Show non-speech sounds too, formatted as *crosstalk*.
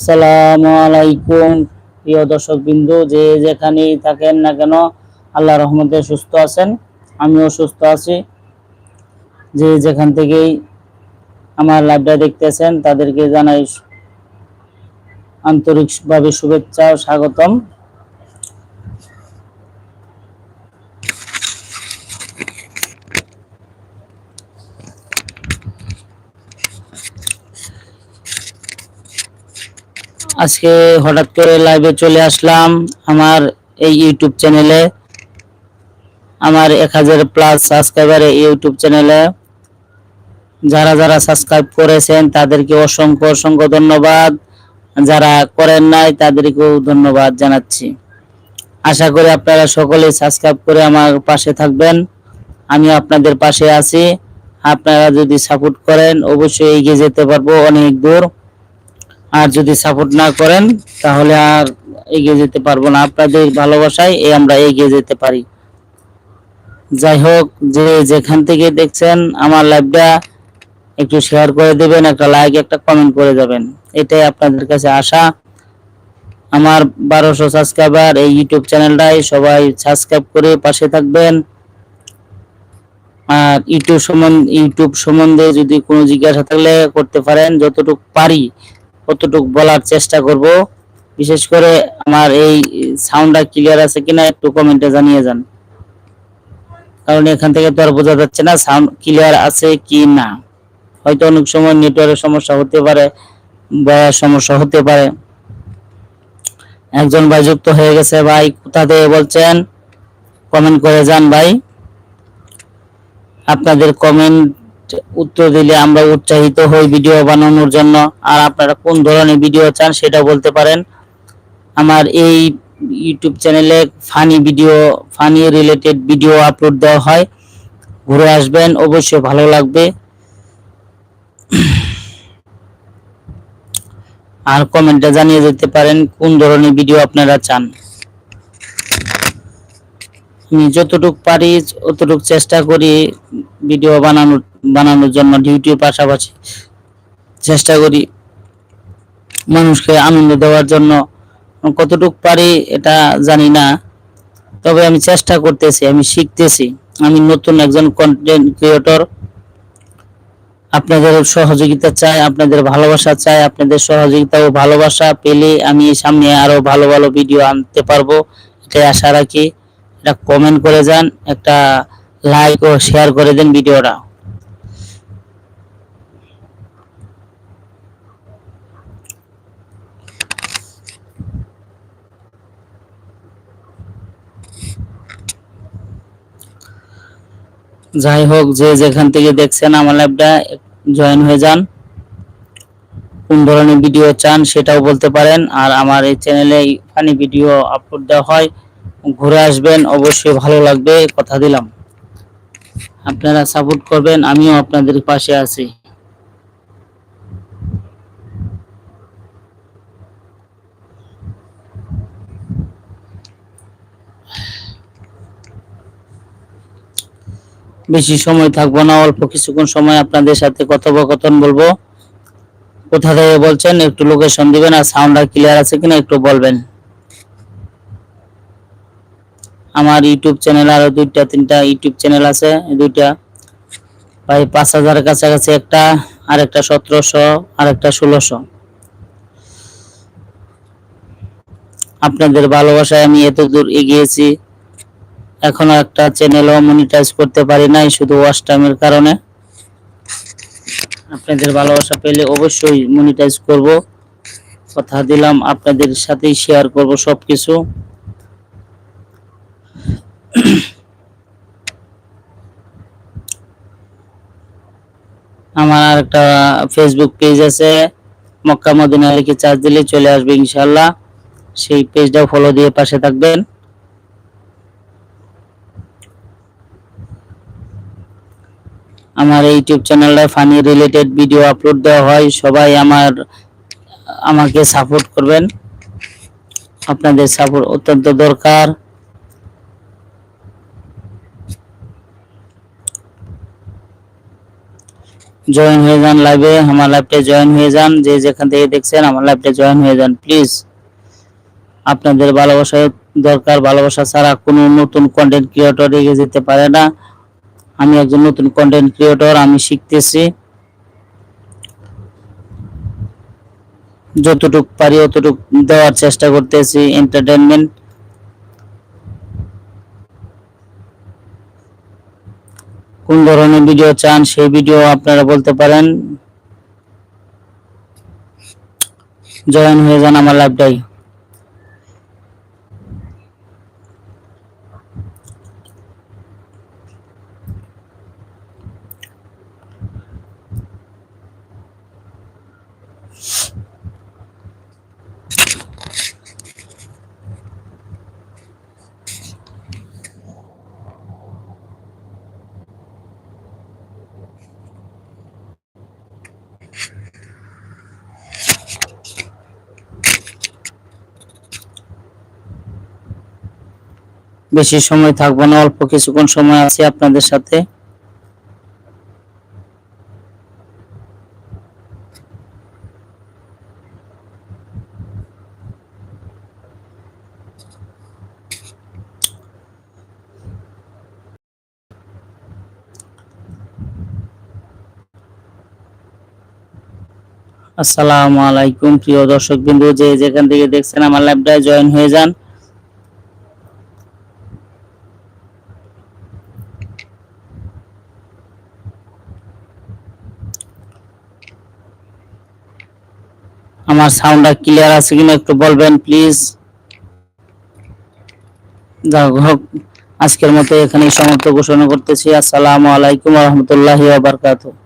আসসালামু আলাইকুম। প্রিয় দর্শক বিন্দু যে যেখানেই থাকেন না কেন আল্লাহ রহমতে সুস্থ আছেন, আমিও সুস্থ আছি। যে যেখান থেকেই আমার লাভটা দেখতেছেন, তাদেরকে জানাই আন্তরিকভাবে শুভেচ্ছা, স্বাগতম। আজকে হঠাৎ করে লাইভে চলে আসলাম আমার এই ইউটিউব চ্যানেলে আমার এক হাজার প্লাস সাবস্ক্রাইবার ইউটিউব চ্যানেলে যারা যারা সাবস্ক্রাইব করেছেন তাদেরকে অসংখ্য অসংখ্য ধন্যবাদ। যারা করেন নাই তাদেরকেও ধন্যবাদ জানাচ্ছি। আশা করি আপনারা সকলে সাবস্ক্রাইব করে আমার পাশে থাকবেন। আমি আপনাদের পাশে আছি। আপনারা যদি সাপোর্ট করেন, অবশ্যই এগিয়ে যেতে পারব অনেক দূর। আর যদি সাপোর্ট না করেন, তাহলে আর এগিয়ে যেতে পারব না। আপনাদের ভালোবাসায় এই আমরা এগিয়ে যেতে পারি। যাই হোক, যে যেখান থেকে দেখছেন আমার লাইভটা একটু শেয়ার করে দেবেন, একটা লাইক একটা কমেন্ট করে যাবেন এটাই আপনাদের কাছে আশা। আমার বারোশো সাবস্ক্রাইবার এই ইউটিউব চ্যানেলটাই সবাই সাবস্ক্রাইব করে পাশে থাকবেন। আর ইউটিউব সম্বন্ধে ইউটিউব সম্বন্ধে যদি কোনো জিজ্ঞাসা থাকলে করতে পারেন, যতটুকু পারি। ততটুকু বলার চেষ্টা করব। বিশেষ করে আমার এই সাউন্ডটা ক্লিয়ার আছে কিনা একটু কমেন্টে জানিয়ে যান। কারণ এখান থেকে তো আর বোঝা যাচ্ছে না সাউন্ড ক্লিয়ার আছে কি না। হয়তো অনেক সময় নেটওয়ার্কের সমস্যা হতে পারে বা সমস্যা হতে পারে। একজন ভাই যুক্ত হয়ে গেছে ভাই, কোথা থেকে বলছেন? কমেন্ট করে যান ভাই। আপনাদের কমেন্ট উত্তর দিলে আমরা উৎসাহিত হই ভিডিও বানানোর জন্য। আর আপনারা কোন ধরনের ভিডিও চান সেটা বলতে পারেন। আমার এই ইউটিউব চ্যানেলে funny video funny related video upload দেওয়া হয়। ঘুরে আসবেন, অবশ্যই ভালো লাগবে। আর কমেন্টে জানিয়ে যেতে পারেন কোন ধরনের ভিডিও আপনারা চান। আমি যতটুকু পারি অতটুকু চেষ্টা করি ভিডিও বানানোর বানানোর জন্য ডিউটির পাশাপাশি চেষ্টা করি মানুষকে আনন্দ দেওয়ার জন্য। কতটুকু পারি এটা জানি না, তবে আমি চেষ্টা করতেছি, আমি শিখতেছি। আমি নতুন একজন কন্টেন্ট ক্রিয়েটর আপনাদের সহযোগিতা চাই, আপনাদের ভালোবাসা চাই, আপনাদের সহযোগিতা ও ভালোবাসা পেলে আমি সামনে আরও ভালো ভালো ভিডিও আনতে পারব। এটাই আশা রাখি। এটা কমেন্ট করে যান, একটা লাইক ও শেয়ার করে দেন ভিডিওটা। যাই হোক, যে যেখান থেকে দেখছেন আমার ল্যাবটা জয়েন হয়ে যান। কোন ধরনের ভিডিও চান সেটাও বলতে পারেন। আর আমার এই চ্যানেলে ফানি ভিডিও আপলোড দেওয়া হয়, ঘুরে আসবেন, অবশ্যই ভালো লাগবে, কথা দিলাম। আপনারা সাপোর্ট করবেন, আমিও আপনাদের পাশে আছি। বেশি সময় থাকব না, অল্প কিছুক্ষণ সময় আপনাদের সাথে কথোপকথন বলব। কোথা থেকে বলছেন, একটু লোকেশন দিবেন আর সাউন্ডটা ক্লিয়ার আছে কিনা একটু বলবেন। আমার ইউটিউব চ্যানেল আরও দুইটা, তিনটা ইউটিউব চ্যানেল আছে দুইটা। প্রায় পাঁচ হাজারের কাছাকাছি একটা আর একটা সতেরোশো আর একটা ষোলোশো। আপনাদের ভালোবাসায় আমি এত দূর এগিয়েছি। এখনও একটা চ্যানেলও মনিটাইজ করতে পারি নাই, শুধু টাইমের কারণে। আপনাদের ভালোবাসা পেলে অবশ্যই মনিটাইজ করব। কথা দিলাম, আপনাদের সাথেই শেয়ার করব সবকিছু। *clears throat* আমার আর একটা ফেসবুক পেজ আছে, মক্কা মদিনা লিখে চার্জ দিলে চলে আসবে ইনশাল্লাহ সেই পেজটাও ফলো দিয়ে পাশে থাকবেন। আমার ইউটিউব চ্যানেলে ফানি রিলেটেড ভিডিও আপলোড দেওয়া হয়, সবাই আমার, আমাকে সাপোর্ট করবেন। আপনাদের সাপোর্ট অত্যন্ত দরকার। জয়েন হয়ে যান লাইভে আমার লাইভটা জয়েন হয়ে যান। যে যেখান থেকে দেখছেন আমার লাইভটা জয়েন হয়ে যান প্লিজ আপনাদের ভালোবাসা দরকার। ভালোবাসা ছাড়া কোনো নতুন কন্টেন্ট ক্রিয়েটর এগিয়ে যেতে পারে না। আমি একজন নতুন কন্টেন্ট ক্রিয়েটর আমি শিখতেছি। যতটুক পারি অতটুক দেওয়ার চেষ্টা করতেছি। এন্টারটেনমেন্ট কোন ধরনের ভিডিও চান সেই ভিডিও আপনারা বলতে পারেন। জয়েন হয়ে যান আমার লাইভটাই বেশি সময় থাকব না, অল্প কিছুক্ষণ সময় আছে আপনাদের সাথে। আসসালামু আলাইকুম, প্রিয় দর্শক বিন্দু যে যেখান থেকে দেখছেন আমার লাইভটায় জয়েন হয়ে যান। আমার সাউন্ডটা ক্লিয়ার আছে কিনা একটু বলবেন, প্লিজ? আজকের মতো এখানেই সমাপ্ত ঘোষণা করতেছি। আসসালামু আলাইকুম রহমতুল্লাহ বারাকাতুহু।